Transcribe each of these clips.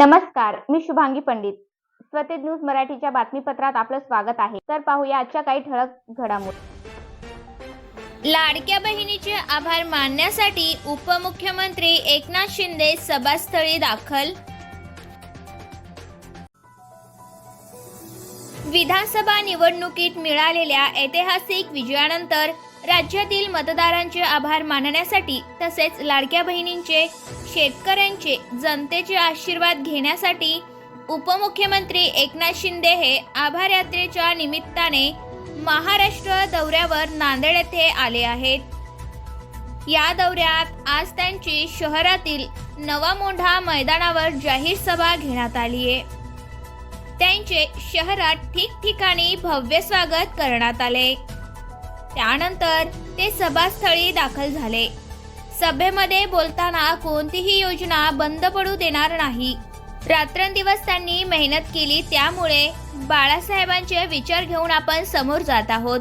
नमस्कार मी शुभांगी पंडित. स्वतेज न्यूज मराठीच्या बातमीपत्रात आपलं स्वागत आहे. तर पाहूया आजच्या काही ठळक घडामोडी. लाडक्या बहिणीचे आभार मानण्यासाठी उपमुख्यमंत्री एकनाथ शिंदे सभास्थळी दाखल. विधानसभा निवडणुकीत मिळालेल्या ऐतिहासिक विजयानंतर राज्यातील मतदारांचे आभार मानण्यासाठी तसेच लाडक्या बहिणींचे शेतकऱ्यांचे जनतेचे आशीर्वाद घेण्यासाठी उपमुख्यमंत्री एकनाथ शिंदे हे आभार यात्रेच्या निमित्ताने महाराष्ट्र दौऱ्यावर नांदेड येथे आले आहेत. या दौऱ्यात आज त्यांची शहरातील नवा मोंढा मैदानावर जाहीर सभा घेण्यात आली आहे. त्यांचे शहरात ठिकठिकाणी भव्य स्वागत करण्यात आले. त्यानंतर ते सभास्थळी दाखल झाले. सभेमध्ये बोलताना कोणतीही योजना बंद पडू देणार नाही. रात्रंदिवस त्यांनी मेहनत केली त्यामुळे बाळासाहेबांचे विचार घेऊन आपण समोर जात आहोत.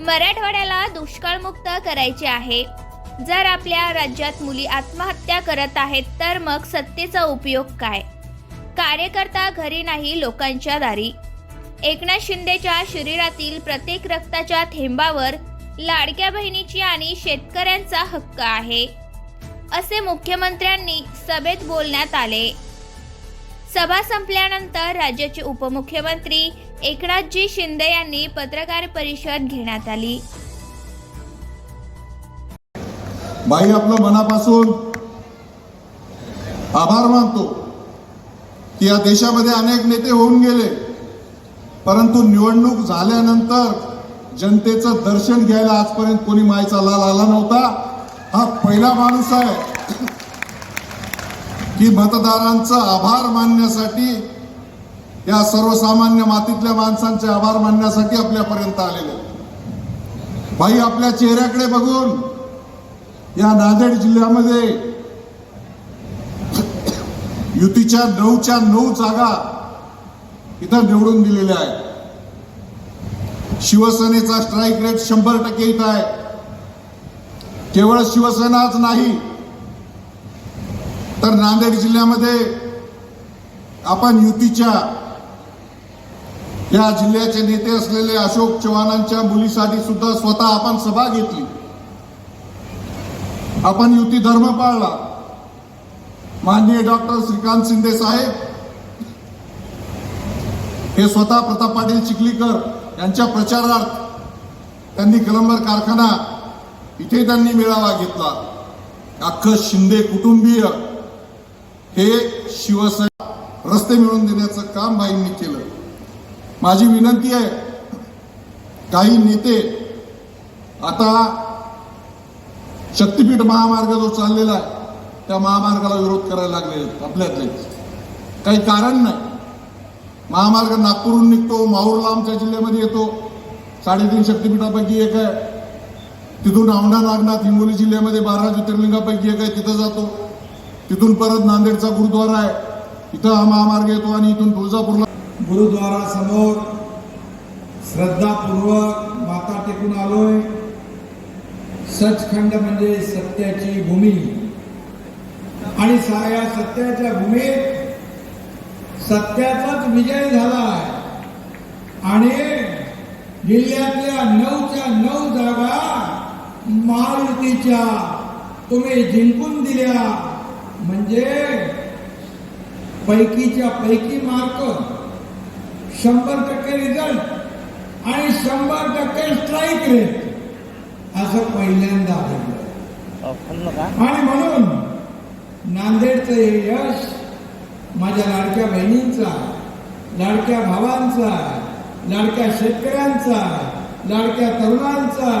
मराठवाड्याला दुष्काळमुक्त करायचे आहे. जर आपल्या राज्यात मुली आत्महत्या करत आहेत तर मग सत्तेचा उपयोग काय? कार्यकर्ता घरी नाही लोकांच्या दारी. एकनाथ शिंदेच्या शरीरातील प्रत्येक रक्ताच्या थेंबावर लाडक्या बहिणीची आणि शेतकऱ्यांचा हक्क आहे असे मुख्यमंत्र्यांनी सभेत बोलण्यात आले. सभा संपल्यानंतर राज्याचे उपमुख्यमंत्री एकनाथजी शिंदे यांनी पत्रकार परिषद घेण्यात आली. बाई आपलं मनापासून आभार मानतो की या देशामध्ये अनेक नेते होऊन गेले. परंतु निवडणूक झाल्यानंतर जनतेचं दर्शन घ्यायला आजपर्यंत कोणी मायचा लाल आला नव्हता. हा पहिला माणूस आहे की मतदारांचा आभार मानण्यासाठी या सर्वसामान्य मातीतल्या माणसांचे आभार मानण्यासाठी आपल्यापर्यंत आलेले भाई आपल्या चेहऱ्याकडे बघून या नांदेड जिल्ह्यामध्ये युतीच्या नऊच्या नऊ जागा इथं निवडून दिलेले आहेत. शिवसेनेचा स्ट्राईक रेट शंभर टक्के इथं आहे. केवळ शिवसेनाच नाही तर नांदेड जिल्ह्यामध्ये आपण युतीच्या या जिल्ह्याचे नेते असलेले अशोक चव्हाणांच्या मुलीसाठी सुद्धा स्वतः आपण सभा घेतली. आपण युती धर्म पाळला. माननीय डॉक्टर श्रीकांत शिंदे साहेब हे स्वतः प्रताप पाटील चिखलीकर यांच्या प्रचारार्थ त्यांनी कलंबर कारखाना इथे त्यांनी मेळावा घेतला. अख्खं शिंदे कुटुंबीय हे शिवसेना रस्ते मिळवून देण्याचं काम बाईंनी केलं. माझी विनंती आहे काही नेते आता शक्तीपीठ महामार्ग जो चाललेला आहे त्या महामार्गाला विरोध करायला लागले आपल्यातले काही कारण नाही. महामार्ग नागपूरहून निघतो माहूरला आमच्या जिल्ह्यामध्ये येतो. साडेतीन शक्तिपीठापैकी एक आहे. तिथून औंढा नागनाथ हिंगोली जिल्ह्यामध्ये बारा ज्योतिर्लिंगापैकी एक आहे तिथं जातो. तिथून परत नांदेडचा गुरुद्वारा आहे. इथं हा महामार्ग येतो आणि इथून तुळजापूरला गुरुद्वारा समोर श्रद्धापूर्वक माता टेकून आलोय. सचखंड म्हणजे सत्याची भूमी. आणि सा- या सत्याच्या भूमीत सत्याचाच विजय झाला आहे आणि जिल्ह्यातल्या नऊच्या नऊ जागा महायुतीच्या तुम्ही जिंकून दिल्या. म्हणजे पैकीच्या पैकी मार्क शंभर टक्के रिझल्ट आणि शंभर टक्के स्ट्राईक रेट असं पहिल्यांदा घडलं. आणि म्हणून नांदेडचं हे यश माझ्या लाडक्या बहिणींचा लाडक्या भावांचा लाडक्या शेतकऱ्यांचा लाडक्या तरुणांचा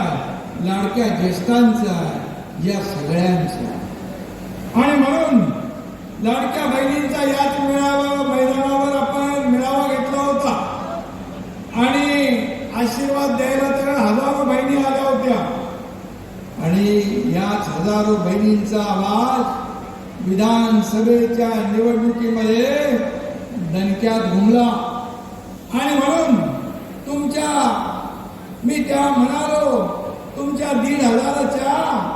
लाडक्या ज्येष्ठांचा या सगळ्यांचा आणि म्हणून लाडक्या बहिणींचा याच मेळावा मैदानावर आपण मेळावा घेतला होता. आणि आशीर्वाद द्यायला तर हजारो बहिणी आल्या होत्या. आणि याच हजारो बहिणींचा आवाज विधानसभेच्या निवडणुकीमध्ये दणक्यात घुमला. आणि म्हणून तुमच्या मी त्या म्हणालो तुमच्या दीड हजाराच्या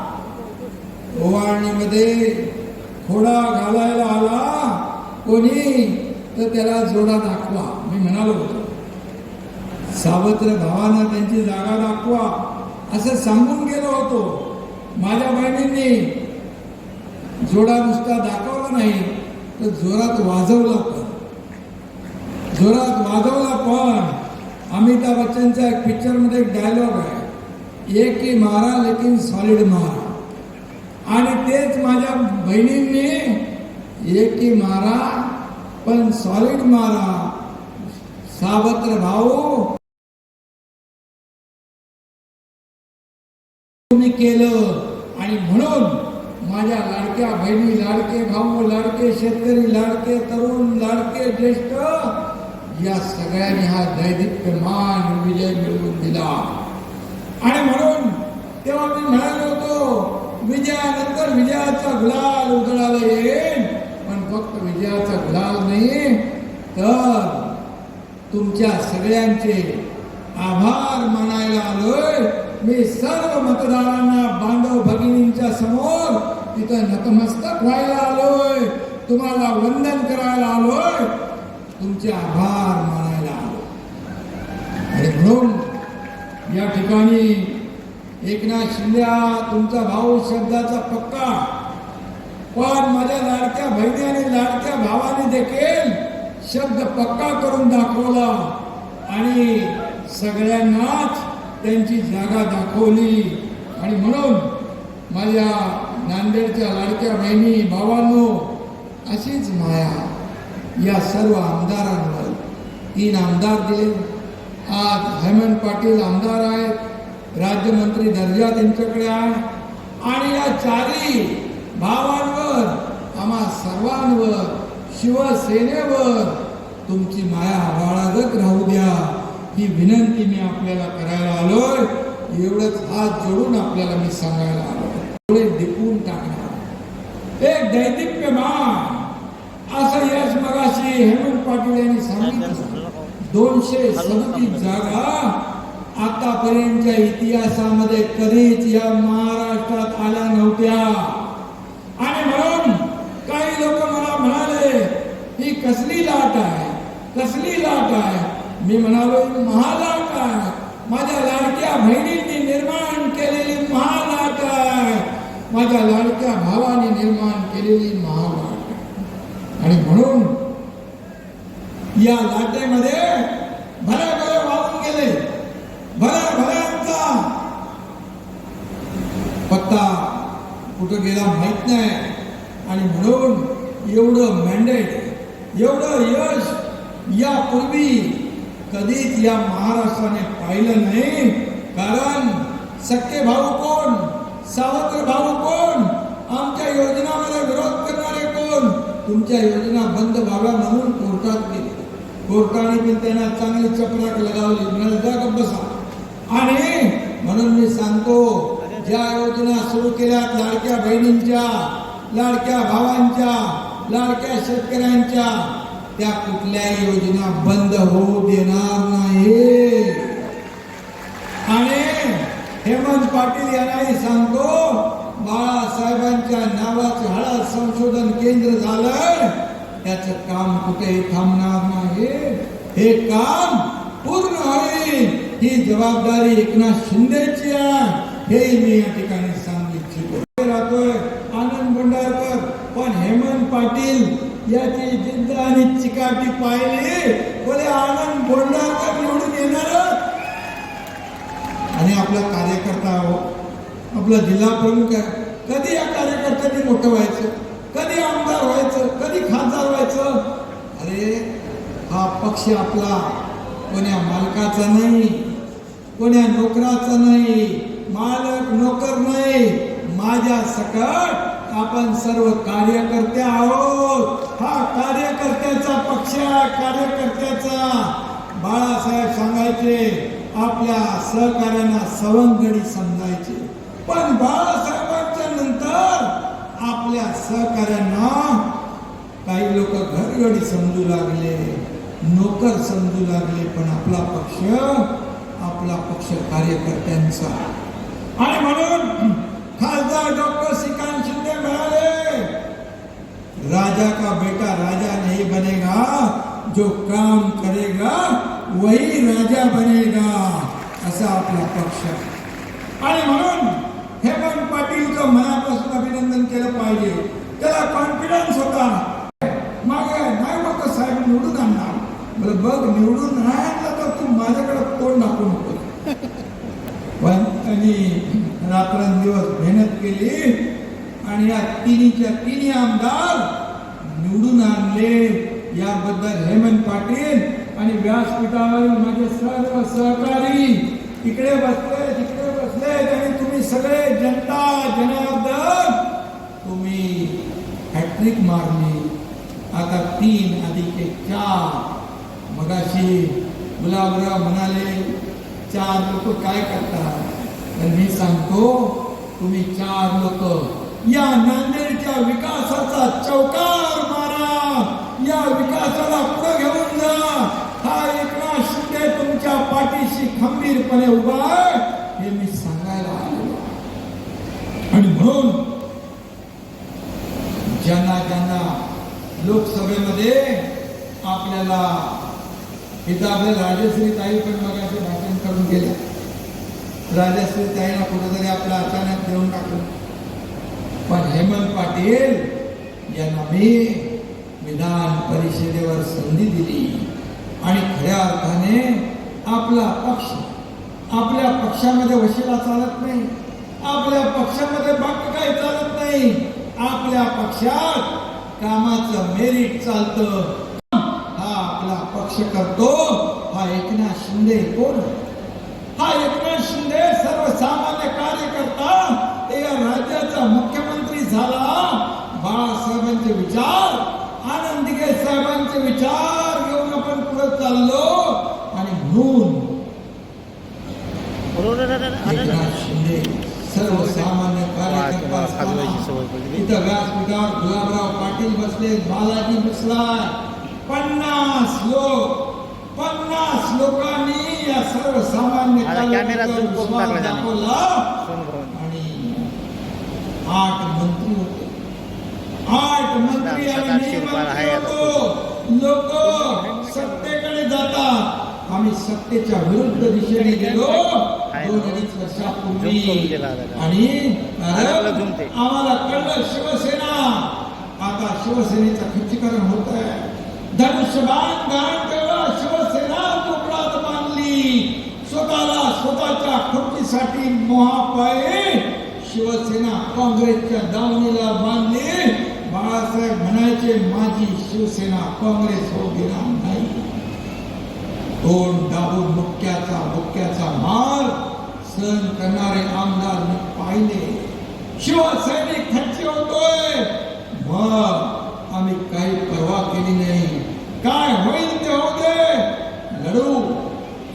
ओवाळणीमध्ये खोडा घालायला आला. कोणी? तर त्याला जोडा दाखवा. मी म्हणालो होतो. सावत्र भावानं त्यांची जागा दाखवा. असं सांगून गेलो होतो. माझ्या बहिणींनी जोडा नुसता दाखवला नाही तर जोरात वाजवला पण. जोरात वाजवला पण. अमिताभ बच्चनच्या एक पिक्चरमध्ये एक डायलॉग आहे. एक ही मारा लेकिन सॉलिड मारा. आणि तेच माझ्या बहिणींनी एक ही मारा पण सॉलिड मारा. सावत्र भाऊ तुम्ही केलं. आणि म्हणून माझ्या लाडक्या बहिणी लाडके भाऊ लाडके शेतकरी लाडके तरुण लाडके ज्येष्ठ या सगळ्यांनी हा दैदिप्यमान विजय मिळवून दिला. आणि म्हणून तेव्हा मी म्हणालो होतो विजयानंतर विजयाचा गुलाल उधळाला येईल पण फक्त विजयाचा गुलाल नाही तर तुमच्या सगळ्यांचे आभार मानायला आलोय. मी सर्व मतदारांना बांधव भगिनींच्या समोर तिथं नतमस्तक व्हायला आलोय. तुम्हाला वंदन करायला आलोय. तुमचे आभार मानायला आलो आणि म्हणून या ठिकाणी एकनाथ शिंदे तुमचा भाऊ शब्दाचा पक्का. पण माझ्या लाडक्या बहिणीने लाडक्या भावाने देखील शब्द पक्का करून दाखवला. आणि सगळ्यांनाच त्यांची जागा दाखवली. आणि म्हणून माझ्या नांदेडच्या लाडक्या बहिणी भावांनो अशीच माया या सर्व आमदारांवर. तीन आमदार दिले. आज हेमंत पाटील आमदार आहेत. राज्यमंत्री दर्जा त्यांच्याकडे आहे. आणि या चारही भावांवर आम्हा सर्वांवर शिवसेनेवर तुमची माया बाळगत राहू द्या. ही विनंती मी आपल्याला करायला आलोय. एवढंच हात जोडून आपल्याला मी सांगायला आलोय. डोळे दिपून टाकणार. एक दैदिप्यमान असं यश मगाशी हेमंत पाटील यांनी सांगितलं. दोनशे सदतीस जागा आतापर्यंतच्या इतिहासामध्ये कधीच या महाराष्ट्रात आल्या नव्हत्या. आणि म्हणून काही लोक मला म्हणाले ही कसली लाट आहे? कसली लाट आहे? मी म्हणालो महालाट आहे. माझ्या लाडक्या बहिणींनी निर्माण केलेली महा माझ्या लाडक्या भावाने निर्माण केलेली महालाट आणि म्हणून या लाटेमध्ये भले भले वाहून गेले. भल्या भल्यांचा पत्ता कुठं गेला माहीत नाही. आणि म्हणून एवढं मॅन्डेट एवढं यश यापूर्वी कधीच या महाराष्ट्राने पाहिलं नाही. कारण सख्खे भाऊ कोण? सावत्र भाऊ कोण? आमच्या योजनामध्ये विरोध करणारे कोण? तुमच्या योजना बंद व्हाव्या म्हणून कोर्टात गेले. कोर्टाने पण त्यांना चांगली चपराक लगावली. म्हणाले बसा. आणि म्हणून मी सांगतो ज्या योजना सुरू केल्या लाडक्या बहिणींच्या लाडक्या भावांच्या लाडक्या शेतकऱ्यांच्या त्या कुठल्याही योजना बंद होऊ देणार नाही आणि हेमंत पाटील यांनाही सांगतो बाळासाहेबांच्या नावाचं हळद संशोधन केंद्र झालं त्याच काम कुठेही थांबणार नाही. हे काम पूर्ण होईल. ही जबाबदारी एकनाथ शिंदेची आहे. हे मी या ठिकाणी सांगू इच्छितो. राहतोय आनंद भंडारकर. पण हेमंत पाटील याची जिद्द आणि चिकाटी पाहिली. बोले आनंद भंडारकर निवडून येणारच आणि आपला कार्यकर्ता हो आपला जिल्हा प्रमुख आहे. कधी या कार्यकर्त्यांनी मोठं व्हायचं? कधी आमदार व्हायचं? कधी खासदार व्हायचं? अरे हा पक्ष आपला कोण्या मालकाचा नाही कोण्या नोकराचा नाही मालक नोकर नाही. माझ्या सकट आपण सर्व कार्यकर्ते आहोत. हा कार्यकर्त्याचा पक्ष कार्यकर्त्याचा. बाळासाहेब सांगायचे आपल्या सहकार्यांना सवंगडी समजायचे. पण बाळासाहेबांच्या नंतर आपल्या सहकार्यांना काही लोक घरगडी समजू लागले नोकर समजू लागले पण आपला पक्ष आपला पक्ष कार्यकर्त्यांचा. आणि म्हणून खासदार डॉक्टर श्रीकांत शिंदे म्हणाले राजा का बेटा राजा नहीं बनेगा जो काम करेगा वही राजा बनेगा असा आपला पक्ष. आणि म्हणून हेमंत पाटीलचं मनापासून अभिनंदन केलं पाहिजे. त्याला कॉन्फिडन्स होता. मागे नाही बघ साहेब निवडून आणणार. बरं बघ निवडून नाही आणलं तर तू माझ्याकडे तोंड दाखवू नको पण त्यांनी रात्रंदिवस मेहनत केली आणि या तिन्हीच्या तिन्ही आमदार निवडून आणले. याबद्दल हेमंत पाटील आणि व्यासपीठावरील माझे सर्व सहकारी इकडे बसले. सगळे जनता जनार्दन तुम्ही हॅट्रिक मारली आता तीन अधिक एक चार. मगाशी गुलाबराव म्हणाले चार लोक काय करतात? तर मी सांगतो तुम्ही चार लोक या नांदेडच्या विकासाचा चौकार मारा. या विकासाला पुढे घेऊन जा. हा एकनाथ शिंदे तुमच्या पाठीशी खंबीरपणे उभा आहे. हे मी सांगायला आलो. आणि म्हणून ज्यांना ज्यांना लोकसभेमध्ये आपल्याला इथं आपल्या राजश्री ताई पण मगाशी भाषण करून गेल्या. राजश्री ताईला कुठेतरी आपल्या अचानक देऊन टाकलं. पण हेमंत पाटील यांना मी विधान परिषदेवर संधी दिली आणि खऱ्या अर्थाने आपला पक्ष आपल्या पक्षामध्ये वशिला चालत नाही. आपल्या पक्षामध्ये बाकी काही चालत नाही. आपल्या पक्षात कामाचं मेरिट चालतं. हा आपला पक्ष करतो. हा एकनाथ शिंदे कोण? हा एकनाथ शिंदे सर्वसामान्य कार्यकर्ता. या राज्याचा मुख्यमंत्री झाला. बाळासाहेबांचे विचार आनंद दिगे साहेबांचे विचार घेऊन आपण पुढे चाललो. आणि म्हणून शिंदे सर्वसामान्य कार्यकर्ता इथं व्यासपीठावर गुलाबराव पाटील बसले बालाजी बसलाय पन्नास लोक पन्नास लोकांनी या सर्वसामान्य कार्यकर्त्यावर. दाखवला। आणि आठ मंत्री होते. आठ मंत्री आणि लोक सत्तेकडे जातात. आम्ही सत्तेच्या विरुद्ध दिशेने गेलो. दोन. अडीच वर्षापूर्वी. आणि आम्हाला कळलं शिवसेना. आता शिवसेनेचं खच्चीकरण होत आहे धनुष्यबाण गाण केलं शिवसेना कोकणात बांधली. स्वतःला स्वतःच्या खुर्चीसाठी मोहापायी शिवसेना काँग्रेसच्या दावणीला बांधली. बाळासाहेब म्हणायचे माझी शिवसेना काँग्रेस होऊ देणार नाही. तोंड दाबून मुक्याचा मुक्याचा मार सहन करणारे आमदार मी पाहिले. शिवसैनिक खर्च होतोय. मग आम्ही काही परवा केली नाही. काय होईल ते होते लढू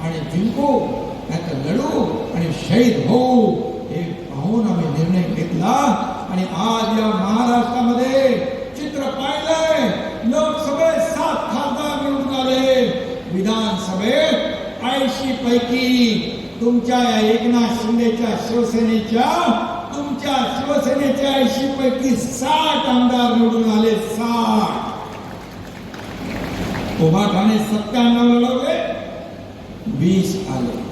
आणि जिंकू नाही लढू आणि शहीद होऊ हे पाहून आम्ही निर्णय घेतला आणि आज या महाराष्ट्रामध्ये चित्र पाहिलंय. लोकसभेत सात खासदार विधानसभेत ऐंशी पैकी तुमच्या या एकनाथ शिंदेच्या शिवसेनेच्या तुमच्या शिवसेनेच्या ऐंशी पैकी साठ आमदार निवडून आले. साठ. उभा ठाणे सत्त्याण्णव लढवले. वीस आले.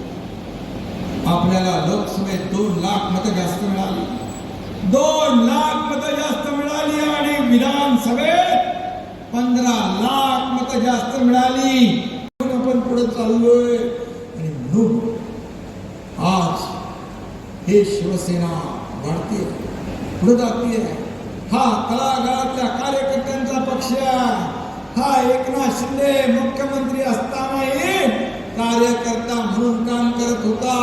आपल्याला लोकसभेत दोन लाख मतं जास्त मिळाली. दोन लाख मतं जास्त मिळाली आणि विधानसभेत पंधरा लाख मतं जास्त मिळाली. आपण पुढे चाललोय. आणि म्हणून आज हे शिवसेना वाढते पुढे जातीय. हा तळागाळातल्या कार्यकर्त्यांचा पक्ष हा एकनाथ शिंदे मुख्यमंत्री असतानाही कार्यकर्ता म्हणून काम करत होता.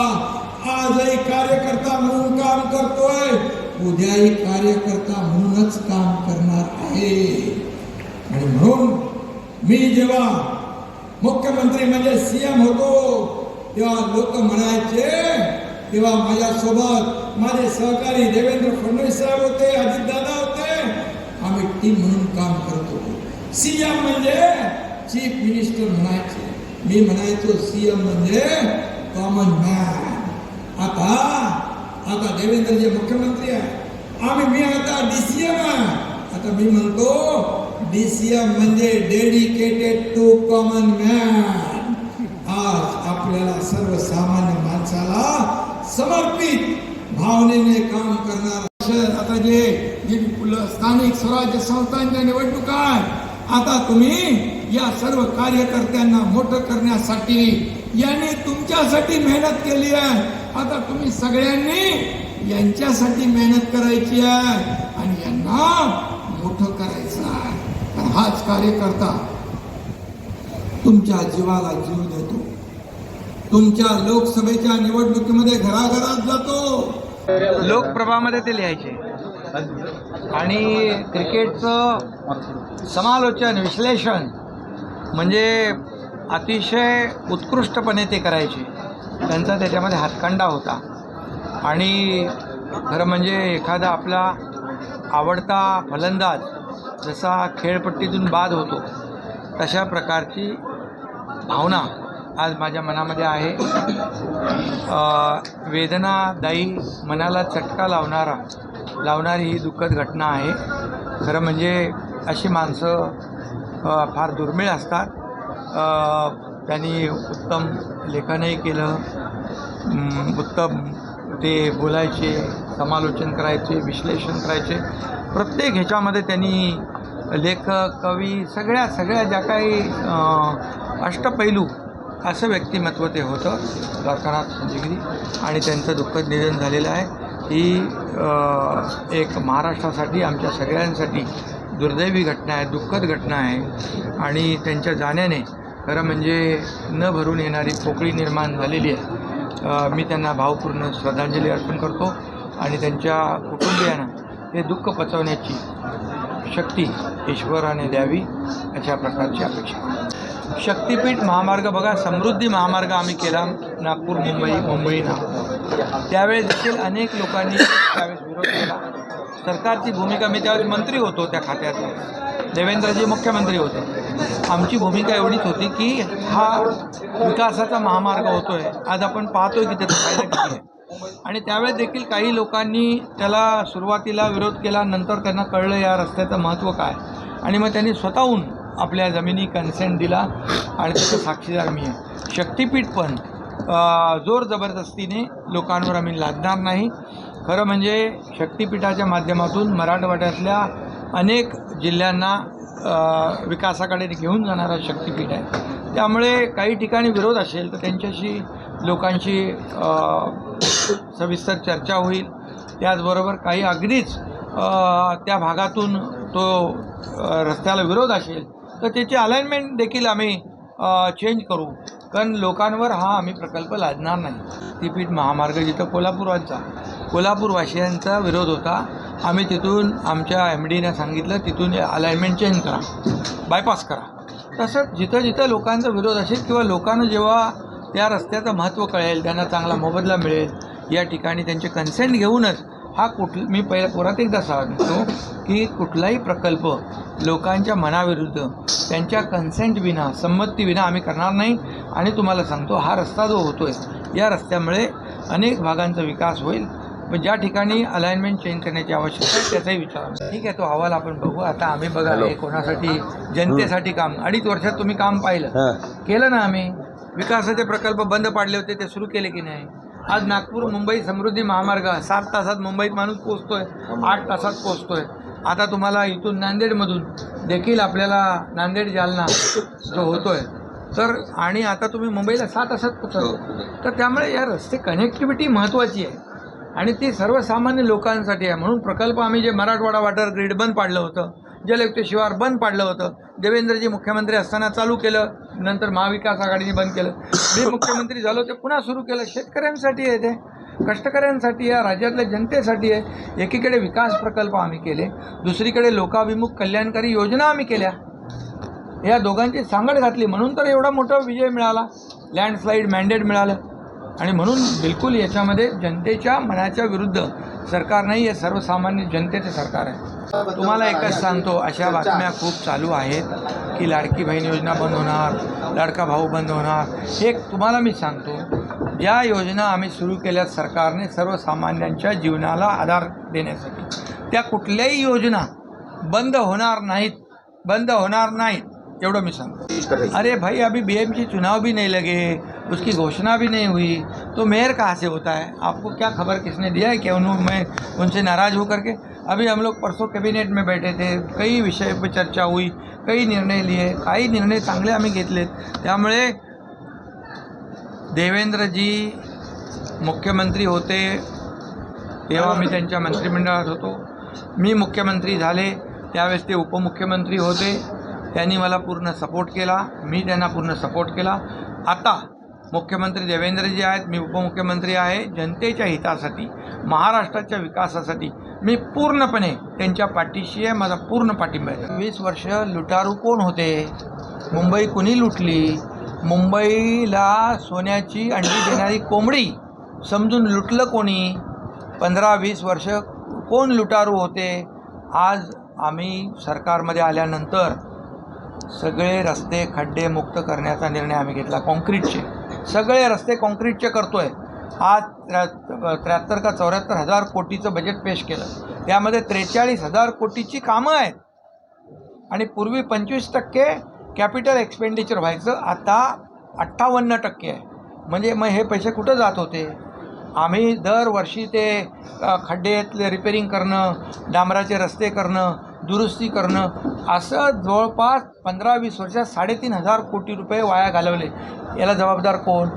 आजही कार्यकर्ता म्हणून काम करतोय. उद्याही कार्यकर्ता म्हणूनच काम करणार आहे. आणि म्हणून मी जेव्हा मुख्यमंत्री म्हणजे सीएम होतो. तेव्हा लोक म्हणायचे, तेव्हा माझ्यासोबत माझे सहकारी देवेंद्र फडणवीस साहेब होते, अजितदादा होते. आम्ही टीम म्हणून काम करत होतो. सीएम म्हणजे चीफ मिनिस्टर म्हणायचे. मी म्हणायचो, सीएम म्हणजे कॉमन मॅन आता आता देवेंद्र जे मुख्यमंत्री आहे. आम्ही, मी आता डीसीएम आहे. आता मी म्हणतो डीसीएम म्हणजे डेडिकेटेड टू कॉमन मॅन आज आपल्याला सर्वसामान्य माणसाला समर्पित भावनेने काम करणार आता जे स्थानिक स्वराज्य संस्थांच्या निवडणुका आता तुम्ही या सर्व कार्यकर्त्यांना मोठं करण्यासाठी यांनी तुमच्यासाठी मेहनत केली आहे. आता तुम्ही सगळ्यांनी यांच्यासाठी मेहनत करायची आहे. आणि यांना मोठं हाच कार्यकर्ता तुमच्या जीवाला जीव देतो. तुमच्या लोकसभेच्या निवडणुकीमध्ये घराघरात जातो. लोकप्रभामध्ये ते लिहायचे. आणि क्रिकेटचं समालोचन विश्लेषण म्हणजे अतिशय उत्कृष्टपणे ते करायचे. त्यांचा त्याच्यामध्ये हातखंडा होता. आणि खरं म्हणजे एखादा आपला आवडता फलंदाज जसा खेळपट्टीतून बाद होतो तशा प्रकारची भावना आज माझ्या मनामध्ये आहे. वेदनादायी मनाला चटका लावणारा लावणारी ही दुःखद घटना आहे. खरं म्हणजे अशी माणसं फार दुर्मिळ असतात. त्यांनी उत्तम लेखनही केलं. उत्तम ते बोलायचे समालोचन करायचे विश्लेषण करायचे. प्रत्येक ह्याच्यामध्ये त्यांनी लेखक कवी सगळ्या सगळ्या ज्या काही अष्टपैलू असं व्यक्तिमत्व ते होतं द्वारकानाथ संजीगिरी आणि त्यांचं दुःखद निधन झालेलं आहे. ही एक महाराष्ट्रासाठी आमच्या सगळ्यांसाठी दुर्दैवी घटना आहे दुःखद घटना आहे. आणि त्यांच्या जाण्याने खरं म्हणजे न भरून येणारी पोकळी निर्माण झालेली आहे. मी त्यांना भावपूर्ण श्रद्धांजली अर्पण करतो. आणि त्यांच्या कुटुंबियांना हे दुःख पचवण्याची शक्ती ईश्वराने द्यावी अशा प्रकारची अपेक्षा. शक्तिपीठ महामार्ग बघा समृद्धी महामार्ग आम्ही केला नागपूर मुंबई मुंबई नागपूर. त्यावेळेस देखील अनेक लोकांनी त्यावेळेस विरोध केला. सरकारची भूमिका मी त्यावेळेस मंत्री होतो त्या खात्यात. देवेंद्रजी मुख्यमंत्री होते. आमची भूमिका एवढीच होती की हा विकासाचा महामार्ग होतोय. आज आपण पाहतोय की त्याचा फायदा किती आहे आणि त्यावेळेस देखील काही लोकांनी त्याला सुरुवातीला विरोध केला नंतर त्यांना कळलं या रस्त्याचं महत्त्व काय. आणि मग त्यांनी स्वतःहून आपल्या जमिनी कन्सेंट दिला आणि त्याचं साक्षीदार मी आहे. शक्तिपीठ पण जोर जबरदस्तीने लोकांवर आम्ही लादणार नाही. खरं म्हणजे शक्तिपीठाच्या माध्यमातून मराठवाड्यातल्या अनेक जिल्ह्यांना विकासाकडे घेऊन जाणारा शक्तिपीठ आहे. त्यामुळे काही ठिकाणी विरोध असेल तर त्यांच्याशी लोकांशी सविस्तर चर्चा होईल. त्याचबरोबर काही अगदीच त्या भागातून तो रस्त्याला विरोध असेल तर त्याची अलाइनमेंट देखील आम्ही चेंज करू. कारण लोकांवर हा आम्ही प्रकल्प लादणार नाही. तिपीठ महामार्ग जिथं कोल्हापुरांचा कोल्हापूरवासियांचा विरोध होता आम्ही तिथून आमच्या एम डीने सांगितलं तिथून अलाइनमेंट चेंज करा. बायपास करा. तसंच जिथं जिथं लोकांचा विरोध असेल किंवा लोकांना जेव्हा त्या रस्त्याचं महत्त्व कळेल त्यांना चांगला मोबदला मिळेल. या ठिकाणी त्यांचे कन्सेंट घेऊनच हा कुठ मी पहिला पुरात एकदा सांगतो की कुठलाही प्रकल्प लोकांच्या मनाविरुद्ध त्यांच्या कन्सेंट विना संमतीविना आम्ही करणार नाही. आणि तुम्हाला सांगतो हा रस्ता जो होतो आहे या रस्त्यामुळे अनेक भागांचा विकास होईल. पण ज्या ठिकाणी अलाइनमेंट चेंज करण्याची आवश्यकता आहे त्याचाही विचार. ठीक आहे तो अहवाल आपण बघू. आता आम्ही बघा कोणासाठी? जनतेसाठी काम. अडीच वर्षात तुम्ही काम पाहिलं. केलं ना आम्ही. विकासाचे प्रकल्प बंद पाडले होते ते सुरू केले की नाही? आज नागपूर मुंबई समृद्धी महामार्ग सात तासात मुंबईत माणूस पोचतोय आठ तासात पोचतोय आता तुम्हाला इथून नांदेडमधून देखील आपल्याला नांदेड जालना जो होतोय. तर आणि आता तुम्ही मुंबईला सात तासात पोचतो तर त्यामुळे या रस्ते कनेक्टिव्हिटी महत्त्वाची आहे. आणि ती सर्वसामान्य लोकांसाठी आहे. म्हणून प्रकल्प आम्ही जे मराठवाडा वॉटर ग्रीड बंद पाडलं होतं जलयुक्त शिवार बंद पाडलं होतं. देवेंद्रजी मुख्यमंत्री असताना चालू केलं नंतर महाविकास आघाडीने बंद केलं. मी मुख्यमंत्री झालो ते पुन्हा सुरू केलं. शेतकऱ्यांसाठी आहे ते. कष्टकऱ्यांसाठी आहे राज्यातल्या जनतेसाठी आहे. एकीकडे विकास प्रकल्प आम्ही केले दुसरीकडे लोकाभिमुख कल्याणकारी योजना आम्ही केल्या. या दोघांची सांगड घातली. म्हणून तर एवढा मोठा विजय मिळाला. लँडस्लाईड मॅन्डेट मिळालं. आणि म्हणून बिलकुल याच्यामध्ये जनतेच्या मनाच्या विरुद्ध सरकार नाही हे सर्वसामान्य जनतेचं सरकार आहे. तुम्हाला एकच सांगतो अशा बातम्या खूप चालू आहेत की लाडकी बहीण योजना बंद होणार लाडका भाऊ बंद होणार. हे तुम्हाला मी सांगतो ज्या योजना आम्ही सुरू केल्या सरकारने सर्वसामान्यांच्या जीवनाला आधार देण्यासाठी. त्या कुठल्याही योजना बंद होणार नाहीत बंद होणार नाहीत. एवढं मी सांगतो. अरे भाई अभी की चुनाव भी नहीं लगे उसकी घोषणा भी नहीं हुई। तो मेयर कहाँ से होता है? आपको क्या खबर किसने दिया है? कि उन्होंने मैं उनसे नाराज़ होकर के? अभी हम लोग परसों कैबिनेट में बैठे थे कई विषय पर चर्चा हुई काही निर्णय लिए काही निर्णय चांगले आम्ही घेतलेत त्यामुळे देवेंद्रजी मुख्यमंत्री होते तेव्हा मी त्यांच्या मंत्रिमंडळात होतो. मी मुख्यमंत्री झाले त्यावेळेस ते उपमुख्यमंत्री होते. त्यांनी मला पूर्ण सपोर्ट केला मी त्यांना पूर्ण सपोर्ट केला. आता मुख्यमंत्री देवेंद्रजी आहेत मी उपमुख्यमंत्री आहे जनतेच्या हितासाठी महाराष्ट्राच्या विकासासाठी मी पूर्णपणे त्यांच्या पाठीशी आहे माझा पूर्ण पाठिंबा आहे. वीस वर्ष लुटारू कोण होते? मुंबई कुणी लुटली? मुंबईला सोन्याची अंडी देणारी कोंबडी समजून लुटलं कोणी? पंधरा वीस वर्ष कोण लुटारू होते? आज आम्ही सरकारमध्ये आल्यानंतर सगळे रस्ते खड्डे मुक्त करण्याचा निर्णय आम्ही घेतला कॉन्क्रीटचे सगळे रस्ते कॉन्क्रीटचे करतो आहे आज त्र्या त्र्याहत्तर का चौऱ्याहत्तर हजार कोटीचं बजेट पेश केलं. त्यामध्ये त्रेचाळीस हजार कोटीची कामं आहेत. आणि पूर्वी पंचवीस टक्के कॅपिटल एक्सपेंडिचर व्हायचं आता अठ्ठावन्न टक्के आहे. म्हणजे मग हे पैसे कुठं जात होते? आम्ही दरवर्षी ते खड्डेतले रिपेरिंग करणं डांबराचे रस्ते करणं दुरुस्ती करणं. असं जवळपास पंधरा वीस वर्षात साडेतीन हजार कोटी रुपये वाया घालवले. याला जबाबदार कोण?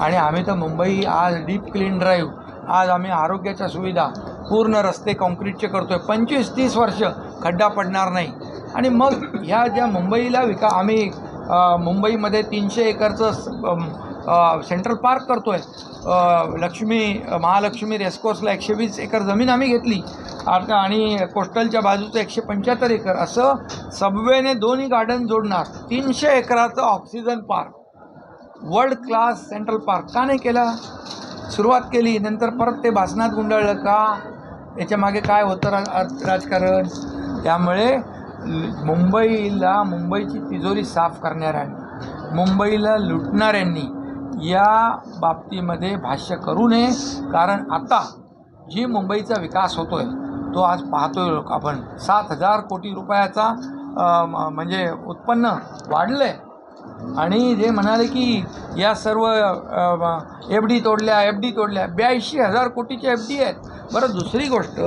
आणि आम्ही तर मुंबई आज डीप क्लीन ड्राईव्ह आज आम्ही आरोग्याच्या सुविधा पूर्ण रस्ते कॉन्क्रीटचे करतो आहे पंचवीस तीस वर्ष खड्डा पडणार नाही. आणि मग ह्या ज्या मुंबईला विका आम्ही मुंबईमध्ये तीनशे एकरचं सेंट्रल पार्क करतो आहे लक्ष्मी महालक्ष्मी रेसकोर्सला एकशे वीस एकर जमीन आम्ही घेतली. आता आणि कोस्टलच्या बाजूचं एकशे पंच्याहत्तर एकर. असं सबवेने दोन्ही गार्डन जोडणार. तीनशे एकराचं oxygen park world class central park का नाही केला? सुरुवात केली. नंतर परत ते भासनात गुंडाळलं का? याच्या मागे काय होतं रा अर्थ- राजकारण? त्यामुळे मुंबईला मुंबईची तिजोरी साफ करणाऱ्यांनी मुंबईला लुटणाऱ्यांनी या बाबतीमध्ये भाष्य करू नये. कारण आता जी मुंबईचा विकास होतो आहे तो आज पाहतोय लोक आपण. सात हजार कोटी रुपयाचा म्हणजे उत्पन्न वाढलं आहे आणि जे म्हणाले की या सर्व एफ डी तोडल्या एफ डी तोडल्या ब्याऐंशी हजार कोटीच्या एफ डी आहेत. बरं दुसरी गोष्ट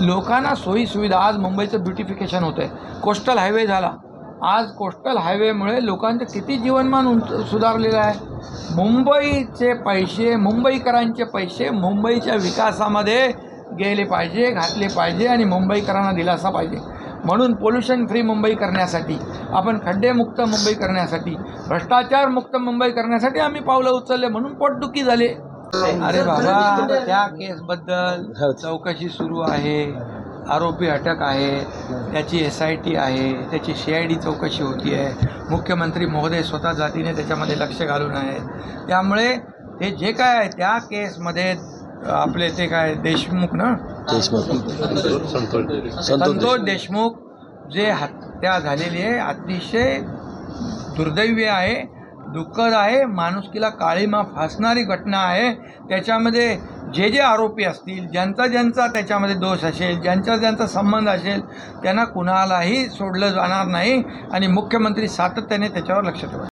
लोकांना सोयीसुविधा आज मुंबईचं ब्युटिफिकेशन होतं आहे कोस्टल हायवे झाला. आज कोस्टल हायवेमुळे लोकांचं किती जीवनमान उंच सुधारलेलं आहे. मुंबईचे पैसे मुंबईकरांचे पैसे मुंबईच्या विकासामध्ये गेले पाहिजे घातले पाहिजे आणि मुंबईकरांना दिलासा पाहिजे. म्हणून पोल्युशन फ्री मुंबई करण्यासाठी आपण खड्डेमुक्त मुंबई करण्यासाठी भ्रष्टाचार मुंबई करण्यासाठी आम्ही पावलं उचलले म्हणून पोटदुखी झाले. अरे बाबा त्या केसबद्दल चौकशी सुरू आहे. आरोपी अटक आहे त्याची एस आय टी आहे त्याची सी आय डी चौकशी होती आहे. मुख्यमंत्री महोदय स्वतः जातीने त्याच्यामध्ये लक्ष घालून आहेत. त्यामुळे हे जे काय आहे त्या केसमध्ये आपले ते काय देशमुख ना? संतोष देशमुख जे हत्या झालेली आहे अतिशय दुर्दैवी आहे. दुःखद आहे माणुसकीला काळीमा फासणारी घटना आहे. त्याच्यामध्ये जे जे आरोपी असतील ज्यांचा ज्यांचा त्याच्यामध्ये दोष असेल ज्यांचा ज्यांचा संबंध असेल त्यांना कुणालाही सोडलं जाणार नाही. आणि मुख्यमंत्री सातत्याने त्याच्यावर लक्ष ठेवा.